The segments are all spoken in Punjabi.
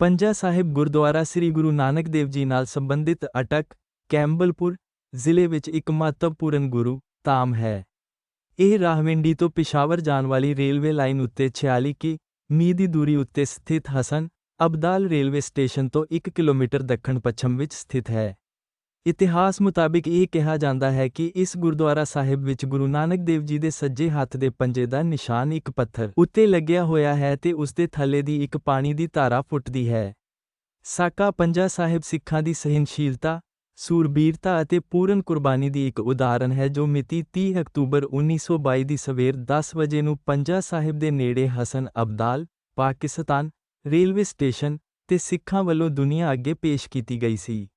ਪੰਜਾ ਸਾਹਿਬ ਗੁਰਦੁਆਰਾ ਸ੍ਰੀ ਗੁਰੂ ਨਾਨਕ ਦੇਵ ਜੀ ਨਾਲ ਸੰਬੰਧਿਤ ਅਟਕ, ਕੈਂਬਲਪੁਰ, ਜ਼ਿਲ੍ਹੇ ਵਿੱਚ ਇੱਕ ਮਹੱਤਵਪੂਰਨ ਗੁਰੂ, ਧਾਮ ਹੈ। ਇਹ ਰਾਹਵਿੰਡੀ ਤੋਂ ਪਿਸ਼ਾਵਰ ਜਾਣ ਵਾਲੀ ਰੇਲਵੇ ਲਾਈਨ ਉੱਤੇ 46 ਕਿ ਮੀ ਦੀ ਦੂਰੀ ਉੱਤੇ ਸਥਿਤ ਹਸਨ ਅਬਦਾਲ ਰੇਲਵੇ ਸਟੇਸ਼ਨ ਤੋਂ 1 ਕਿਲੋਮੀਟਰ ਦੱਖਣ ਪੱਛਮ ਵਿੱਚ ਸਥਿਤ ਹੈ। ਇਤਿਹਾਸ ਮੁਤਾਬਿਕ ਇਹ ਕਿਹਾ ਜਾਂਦਾ ਹੈ ਕਿ ਇਸ ਗੁਰਦੁਆਰਾ ਸਾਹਿਬ ਵਿੱਚ ਗੁਰੂ ਨਾਨਕ ਦੇਵ ਜੀ ਦੇ ਸੱਜੇ ਹੱਥ ਦੇ ਪੰਜੇ ਦਾ ਨਿਸ਼ਾਨ ਇੱਕ ਪੱਥਰ ਉੱਤੇ ਲੱਗਿਆ ਹੋਇਆ ਹੈ ਤੇ ਉਸ ਦੇ ਥੱਲੇ ਦੀ ਇੱਕ ਪਾਣੀ ਦੀ ਧਾਰਾ ਫੁੱਟਦੀ ਹੈ। ਸਾਕਾ ਪੰਜਾ ਸਾਹਿਬ ਸਿੱਖਾਂ ਦੀ ਸਹਿਨਸ਼ੀਲਤਾ ਸੂਰਬੀਰਤਾ ਅਤੇ ਪੂਰਨ ਕੁਰਬਾਨੀ ਦੀ ਇੱਕ ਉਦਾਹਰਨ ਹੈ ਜੋ ਮਿਤੀ 30 ਅਕਤੂਬਰ 1922 ਦੀ ਸਵੇਰ 10 ਵਜੇ ਨੂੰ ਪੰਜਾ ਸਾਹਿਬ ਦੇ ਨੇੜੇ ਹਸਨ ਅਬਦਾਲ, ਪਾਕਿਸਤਾਨ ਰੇਲਵੇ ਸਟੇਸ਼ਨ ਤੇ ਸਿੱਖਾਂ ਵੱਲੋਂ ਦੁਨੀਆ ਅੱਗੇ ਪੇਸ਼ ਕੀਤੀ ਗਈ ਸੀ।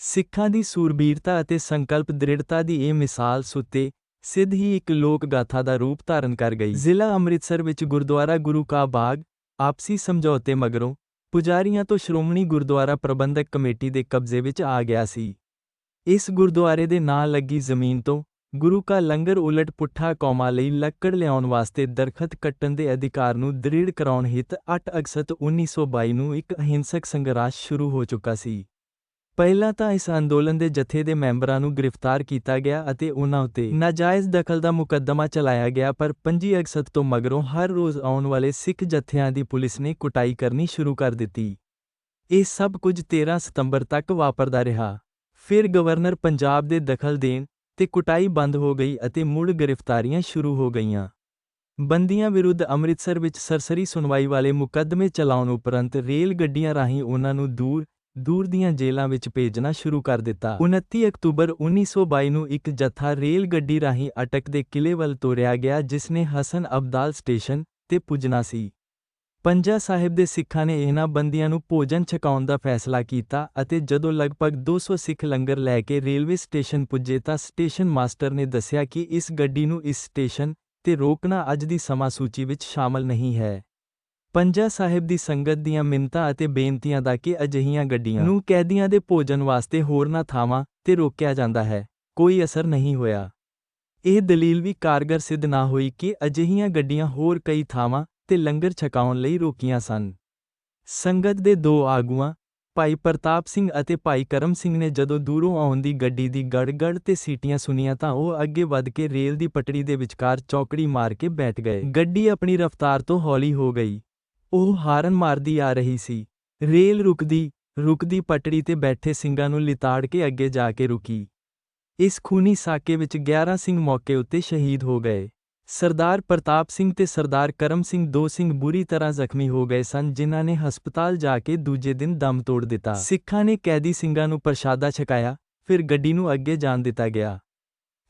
ਸਿੱਖਾਂ ਦੀ ਸੂਰਬੀਰਤਾ ਅਤੇ ਸੰਕਲਪ ਦ੍ਰਿੜਤਾ ਦੀ ਇਹ ਮਿਸਾਲ ਸੁੱਤੇ ਸਿੱਧ ਹੀ ਇੱਕ ਲੋਕ ਗਾਥਾ ਦਾ ਰੂਪ ਧਾਰਨ ਕਰ ਗਈ। ਜ਼ਿਲ੍ਹਾ ਅੰਮ੍ਰਿਤਸਰ ਵਿੱਚ ਗੁਰਦੁਆਰਾ ਗੁਰੂ ਕਾ ਬਾਗ, ਆਪਸੀ ਸਮਝੌਤੇ ਮਗਰੋਂ ਪੁਜਾਰੀਆਂ ਤੋਂ ਸ਼੍ਰੋਮਣੀ ਗੁਰਦੁਆਰਾ ਪ੍ਰਬੰਧਕ ਕਮੇਟੀ ਦੇ ਕਬਜ਼ੇ ਵਿੱਚ ਆ ਗਿਆ ਸੀ। ਇਸ ਗੁਰਦੁਆਰੇ ਦੇ ਨਾਂ ਲੱਗੀ ਜ਼ਮੀਨ ਤੋਂ ਗੁਰੂ ਕਾ ਲੰਗਰ ਉਲਟ ਪੁੱਠਾ ਕੌਮਾਂ ਲਈ ਲੱਕੜ ਲਿਆਉਣ ਵਾਸਤੇ ਦਰਖਤ ਕੱਟਣ ਦੇ ਅਧਿਕਾਰ ਨੂੰ ਦ੍ਰਿੜ ਕਰਾਉਣ ਹਿੱਤ 8 ਅਗਸਤ 1922 ਨੂੰ ਇੱਕ ਅਹਿੰਸਕ ਸੰਘਰਸ਼ ਸ਼ੁਰੂ ਹੋ ਚੁੱਕਾ ਸੀ। ਪਹਿਲਾਂ ਤਾਂ ਇਸ ਅੰਦੋਲਨ ਦੇ ਜਥੇ ਦੇ ਮੈਂਬਰਾਂ ਨੂੰ ਗ੍ਰਿਫਤਾਰ ਕੀਤਾ ਗਿਆ ਅਤੇ ਉਹਨਾਂ ਉੱਤੇ ਨਾਜਾਇਜ਼ ਦਖਲ ਦਾ ਮੁਕੱਦਮਾ ਚਲਾਇਆ ਗਿਆ, ਪਰ 5 ਅਗਸਤ ਤੋਂ ਮਗਰੋਂ ਹਰ ਰੋਜ਼ ਆਉਣ ਵਾਲੇ ਸਿੱਖ ਜਥਿਆਂ ਦੀ ਪੁਲਿਸ ਨੇ ਕੁਟਾਈ ਕਰਨੀ ਸ਼ੁਰੂ ਕਰ ਦਿੱਤੀ। ਇਹ ਸਭ ਕੁਝ 13 ਸਤੰਬਰ ਤੱਕ ਵਾਪਰਦਾ ਰਿਹਾ। ਫਿਰ ਗਵਰਨਰ ਪੰਜਾਬ ਦੇ ਦਖਲ ਦੇਣ ਤੇ ਕੁਟਾਈ ਬੰਦ ਹੋ ਗਈ ਅਤੇ ਮੁੜ ਗ੍ਰਿਫਤਾਰੀਆਂ ਸ਼ੁਰੂ ਹੋ ਗਈਆਂ। ਬੰਦੀਆਂ ਵਿਰੁੱਧ ਅੰਮ੍ਰਿਤਸਰ ਵਿੱਚ ਸਰਸਰੀ ਸੁਣਵਾਈ ਵਾਲੇ ਮੁਕੱਦਮੇ ਚਲਾਉਣ ਉਪਰੰਤ ਰੇਲ ਗੱਡੀਆਂ ਰਾਹੀਂ ਉਹਨਾਂ ਨੂੰ ਦੂਰ ਦੂਰ ਦੀਆਂ ਜੇਲ੍ਹਾਂ ਵਿੱਚ ਭੇਜਣਾ ਸ਼ੁਰੂ ਕਰ ਦਿੱਤਾ। 29 ਅਕਤੂਬਰ 1922 ਨੂੰ ਇੱਕ ਜਥਾ ਰੇਲ ਗੱਡੀ ਰਾਹੀਂ ਅਟਕ ਦੇ ਕਿਲੇ ਵੱਲ ਤੋਰਿਆ ਗਿਆ, ਜਿਸ ਨੇ ਹਸਨ ਅਬਦਾਲ ਸਟੇਸ਼ਨ ਤੇ ਪੁੱਜਣਾ ਸੀ। ਪੰਜਾ ਸਾਹਿਬ ਦੇ ਸਿੱਖਾਂ ਨੇ ਇਹਨਾਂ ਬੰਦੀਆਂ ਨੂੰ ਭੋਜਨ ਛਕਾਉਣ ਦਾ ਫੈਸਲਾ ਕੀਤਾ ਅਤੇ ਜਦੋਂ ਲਗਭਗ 200 ਸਿੱਖ ਲੰਗਰ ਲੈ ਕੇ ਰੇਲਵੇ ਸਟੇਸ਼ਨ ਪੁੱਜੇ ਤਾਂ ਸਟੇਸ਼ਨ ਮਾਸਟਰ ਨੇ ਦੱਸਿਆ ਕਿ ਇਸ ਗੱਡੀ ਨੂੰ ਇਸ ਸਟੇਸ਼ਨ ਤੇ ਰੋਕਣਾ ਅੱਜ ਦੀ ਸਮਾਂ ਸੂਚੀ ਵਿੱਚ ਸ਼ਾਮਲ ਨਹੀਂ ਹੈ। ਪੰਜਾ ਸਾਹਿਬ ਦੀ ਸੰਗਤ ਦੀਆਂ ਮਿੰਤਾਂ ਅਤੇ ਬੇਨਤੀਆਂ ਦਾ ਕਿ ਅਜਿਹੀਆਂ ਗੱਡੀਆਂ ਨੂੰ ਕੈਦੀਆਂ ਦੇ ਭੋਜਨ ਵਾਸਤੇ ਹੋਰਨਾਂ ਥਾਵਾਂ ਤੇ ਰੋਕਿਆ ਜਾਂਦਾ ਹੈ, ਕੋਈ ਅਸਰ ਨਹੀਂ ਹੋਇਆ। ਇਹ ਦਲੀਲ ਵੀ ਕਾਰਗਰ ਸਿੱਧ ਨਾ ਹੋਈ ਕਿ ਅਜਿਹੀਆਂ ਗੱਡੀਆਂ ਹੋਰ ਕਈ ਥਾਵਾਂ ਤੇ ਲੰਗਰ ਛਕਾਉਣ ਲਈ ਰੋਕੀਆਂ ਸਨ। ਸੰਗਤ ਦੇ ਦੋ ਆਗੂਆਂ, ਭਾਈ ਪ੍ਰਤਾਪ ਸਿੰਘ ਅਤੇ ਭਾਈ ਕਰਮ ਸਿੰਘ ਨੇ ਜਦੋਂ ਦੂਰੋਂ ਆਉਣ ਦੀ ਗੱਡੀ ਦੀ ਗੜਗੜ ਤੇ ਸੀਟੀਆਂ ਸੁਨੀਆਂ ਤਾਂ ਉਹ ਅੱਗੇ ਵੱਧ ਕੇ ਰੇਲ ਦੀ ਪਟੜੀ ਦੇ ਵਿਚਕਾਰ ਚੌਕੜੀ ਮਾਰ ਕੇ ਬੈਠ ਗਏ। ਗੱਡੀ ਆਪਣੀ ਰਫ਼ਤਾਰ ਤੋਂ ਹੌਲੀ ਹੋ ਗਈ। ਉਹ ਹਾਰਨ ਮਾਰਦੀ ਆ ਰਹੀ ਸੀ। ਰੇਲ ਰੁਕਦੀ ਰੁਕਦੀ ਪਟੜੀ ਤੇ ਬੈਠੇ ਸਿੰਘਾਂ ਨੂੰ ਲਿਤਾੜ ਕੇ ਅੱਗੇ ਜਾ ਕੇ ਰੁਕੀ। ਇਸ ਖੂਨੀ ਸਾਕੇ ਵਿੱਚ 11 ਸਿੰਘ ਮੌਕੇ ਉੱਤੇ ਸ਼ਹੀਦ ਹੋ ਗਏ। ਸਰਦਾਰ ਪ੍ਰਤਾਪ ਸਿੰਘ ਤੇ ਸਰਦਾਰ ਕਰਮ ਸਿੰਘ ਦੋ ਸਿੰਘ ਬੁਰੀ ਤਰ੍ਹਾਂ ਜ਼ਖਮੀ ਹੋ ਗਏ ਸਨ, ਜਿਨ੍ਹਾਂ ਨੇ ਹਸਪਤਾਲ ਜਾ ਕੇ ਦੂਜੇ ਦਿਨ ਦਮ ਤੋੜ ਦਿੱਤਾ। ਸਿੱਖਾਂ ਨੇ ਕੈਦੀ ਸਿੰਘਾਂ ਨੂੰ ਪ੍ਰਸ਼ਾਦਾ ਛਕਾਇਆ, ਫਿਰ ਗੱਡੀ ਨੂੰ ਅੱਗੇ ਜਾਣ ਦਿੱਤਾ ਗਿਆ।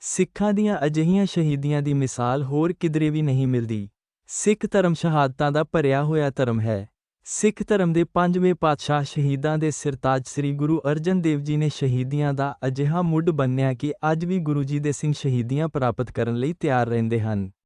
ਸਿੱਖਾਂ ਦੀਆਂ ਅਜਿਹੀਆਂ ਸ਼ਹੀਦੀਆਂ ਦੀ ਮਿਸਾਲ ਹੋਰ ਕਿਧਰੇ ਵੀ ਨਹੀਂ ਮਿਲਦੀ। ਸਿੱਖ ਧਰਮ ਸ਼ਹਾਦਤਾਂ ਦਾ ਭਰਿਆ ਹੋਇਆ ਧਰਮ ਹੈ। ਸਿੱਖ ਧਰਮ ਦੇ ਪੰਜਵੇਂ ਪਾਤਸ਼ਾਹ ਸ਼ਹੀਦਾਂ ਦੇ ਸਿਰਤਾਜ ਸ੍ਰੀ ਗੁਰੂ ਅਰਜਨ ਦੇਵ ਜੀ ਨੇ ਸ਼ਹੀਦੀਆਂ ਦਾ ਅਜਿਹਾ ਮੁੱਢ ਬੰਨਿਆ ਕਿ ਅੱਜ ਵੀ ਗੁਰੂ ਜੀ ਦੇ ਸਿੰਘ ਸ਼ਹੀਦੀਆਂ ਪ੍ਰਾਪਤ ਕਰਨ ਲਈ ਤਿਆਰ ਰਹਿੰਦੇ ਹਨ।